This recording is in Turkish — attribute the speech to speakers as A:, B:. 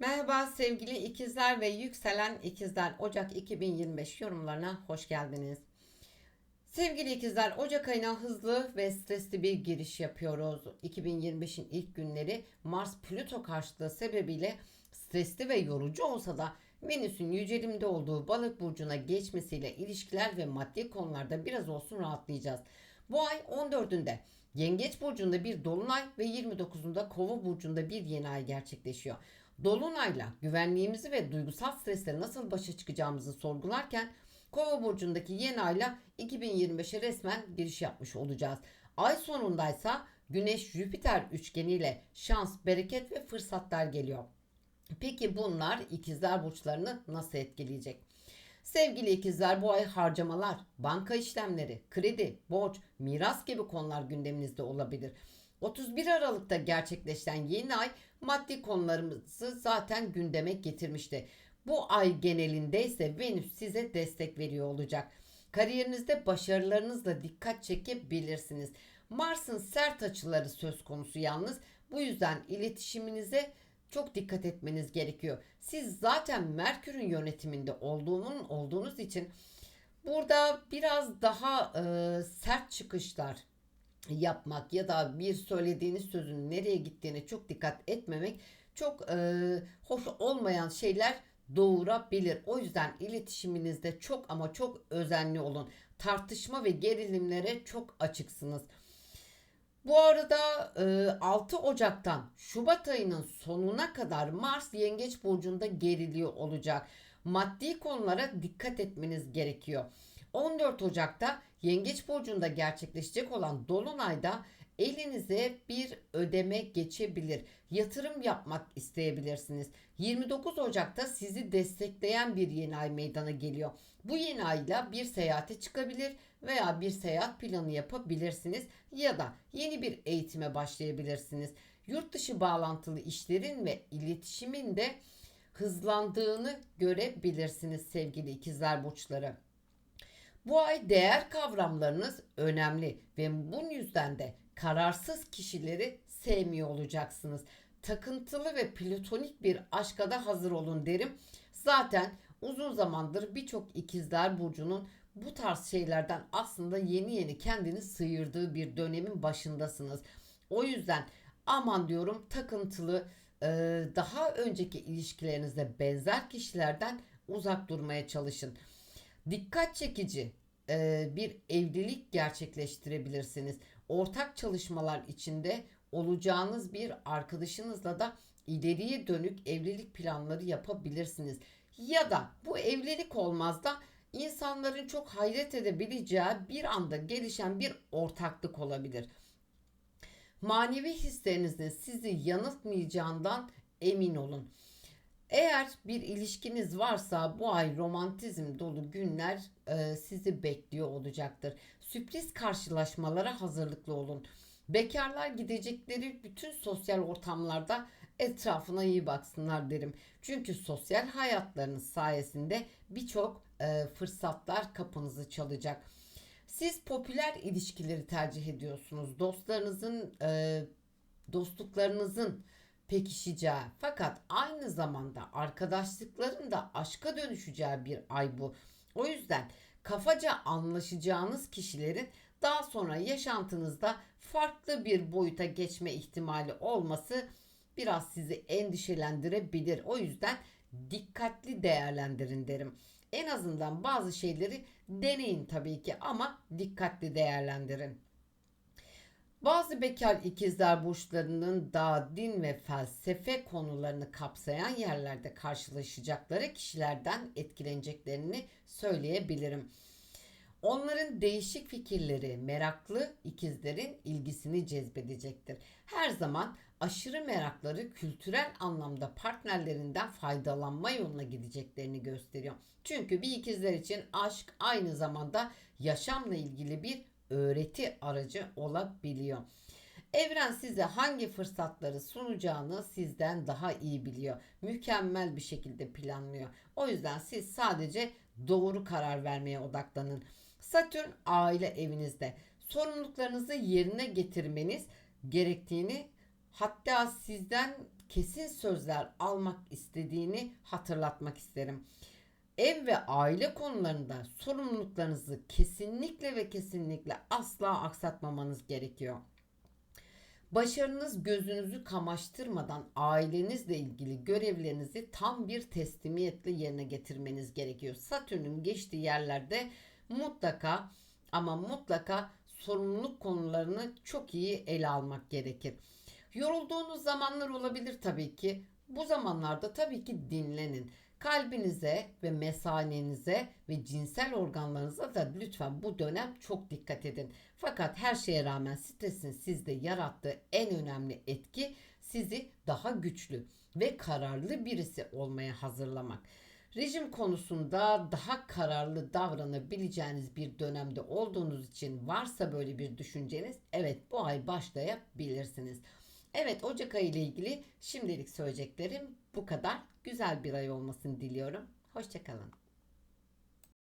A: Merhaba sevgili ikizler ve yükselen ikizler Ocak 2025 yorumlarına hoş geldiniz. Sevgili ikizler Ocak ayına hızlı ve stresli bir giriş yapıyoruz. 2025'in ilk günleri Mars Plüto karşıtlığı sebebiyle stresli ve yorucu olsa da Venüs'ün yücelimde olduğu balık burcuna geçmesiyle ilişkiler ve maddi konularda biraz olsun rahatlayacağız. Bu ay 14'ünde Yengeç burcunda bir dolunay ve 29'unda Kova burcunda bir yeni ay gerçekleşiyor. Dolunayla güvenliğimizi ve duygusal stresle nasıl başa çıkacağımızı sorgularken Kova burcundaki yeni ayla 2025'e resmen giriş yapmış olacağız. Ay sonundaysa Güneş Jüpiter üçgeniyle şans, bereket ve fırsatlar geliyor. Peki bunlar ikizler burçlarını nasıl etkileyecek? Sevgili ikizler bu ay harcamalar, banka işlemleri, kredi, borç, miras gibi konular gündeminizde olabilir. 31 Aralık'ta gerçekleşen yeni ay maddi konularımızı zaten gündeme getirmişti. Bu ay genelinde ise Venüs size destek veriyor olacak. Kariyerinizde başarılarınızla dikkat çekebilirsiniz. Mars'ın sert açıları söz konusu yalnız. Bu yüzden iletişiminize çok dikkat etmeniz gerekiyor. Siz zaten Merkür'ün yönetiminde olduğunun olduğunuz için burada biraz daha e, sert çıkışlar yapmak ya da bir söylediğiniz sözün nereye gittiğine çok dikkat etmemek çok e, hoş olmayan şeyler doğurabilir. O yüzden iletişiminizde çok ama çok özenli olun. Tartışma ve gerilimlere çok açıksınız. Bu arada 6 e, Ocak'tan Şubat ayının sonuna kadar Mars Yengeç burcunda geriliyor olacak. Maddi konulara dikkat etmeniz gerekiyor. 14 Ocak'ta Yengeç burcunda gerçekleşecek olan dolunayda elinize bir ödeme geçebilir. Yatırım yapmak isteyebilirsiniz. 29 Ocak'ta sizi destekleyen bir yeni ay meydana geliyor. Bu yeni ayla bir seyahate çıkabilir veya bir seyahat planı yapabilirsiniz ya da yeni bir eğitime başlayabilirsiniz. Yurt dışı bağlantılı işlerin ve iletişimin de hızlandığını görebilirsiniz sevgili ikizler burçları. Bu ay değer kavramlarınız önemli ve bunun yüzden de kararsız kişileri sevmiyor olacaksınız. Takıntılı ve platonik bir aşka da hazır olun derim. Zaten uzun zamandır birçok ikizler burcunun bu tarz şeylerden aslında yeni yeni kendini sıyırdığı bir dönemin başındasınız. O yüzden aman diyorum takıntılı daha önceki ilişkilerinizde benzer kişilerden uzak durmaya çalışın. Dikkat çekici bir evlilik gerçekleştirebilirsiniz. Ortak çalışmalar içinde olacağınız bir arkadaşınızla da ileriye dönük evlilik planları yapabilirsiniz. Ya da bu evlilik olmaz da insanların çok hayret edebileceği bir anda gelişen bir ortaklık olabilir. Manevi hislerinizin sizi yanıltmayacağından emin olun. Eğer bir ilişkiniz varsa bu ay romantizm dolu günler e, sizi bekliyor olacaktır. Sürpriz karşılaşmalara hazırlıklı olun. Bekarlar gidecekleri bütün sosyal ortamlarda etrafına iyi baksınlar derim. Çünkü sosyal hayatlarınız sayesinde birçok e, fırsatlar kapınızı çalacak. Siz popüler ilişkileri tercih ediyorsunuz. Dostlarınızın, e, dostluklarınızın pekişeceği fakat aynı zamanda arkadaşlıkların da aşka dönüşeceği bir ay bu. O yüzden kafaca anlaşacağınız kişilerin daha sonra yaşantınızda farklı bir boyuta geçme ihtimali olması biraz sizi endişelendirebilir. O yüzden dikkatli değerlendirin derim. En azından bazı şeyleri deneyin tabii ki ama dikkatli değerlendirin. Bazı bekar ikizler burçlarının da din ve felsefe konularını kapsayan yerlerde karşılaşacakları kişilerden etkileneceklerini söyleyebilirim. Onların değişik fikirleri meraklı ikizlerin ilgisini cezbedecektir. Her zaman aşırı merakları kültürel anlamda partnerlerinden faydalanma yoluna gideceklerini gösteriyor. Çünkü bir ikizler için aşk aynı zamanda yaşamla ilgili bir öğreti aracı olabiliyor. Evren size hangi fırsatları sunacağını sizden daha iyi biliyor. Mükemmel bir şekilde planlıyor. O yüzden siz sadece doğru karar vermeye odaklanın. Satürn aile evinizde. Sorumluluklarınızı yerine getirmeniz gerektiğini hatta sizden kesin sözler almak istediğini hatırlatmak isterim. Ev ve aile konularında sorumluluklarınızı kesinlikle ve kesinlikle asla aksatmamanız gerekiyor. Başarınız gözünüzü kamaştırmadan ailenizle ilgili görevlerinizi tam bir teslimiyetle yerine getirmeniz gerekiyor. Satürn'ün geçtiği yerlerde mutlaka ama mutlaka sorumluluk konularını çok iyi ele almak gerekir. Yorulduğunuz zamanlar olabilir tabii ki. Bu zamanlarda tabii ki dinlenin. Kalbinize ve mesanenize ve cinsel organlarınıza da lütfen bu dönem çok dikkat edin. Fakat her şeye rağmen stresin sizde yarattığı en önemli etki sizi daha güçlü ve kararlı birisi olmaya hazırlamak. Rejim konusunda daha kararlı davranabileceğiniz bir dönemde olduğunuz için varsa böyle bir düşünceniz evet bu ay başlayabilirsiniz. Evet Ocak ayı ile ilgili şimdilik söyleyeceklerim bu kadar. Güzel bir ay olmasını diliyorum. Hoşçakalın.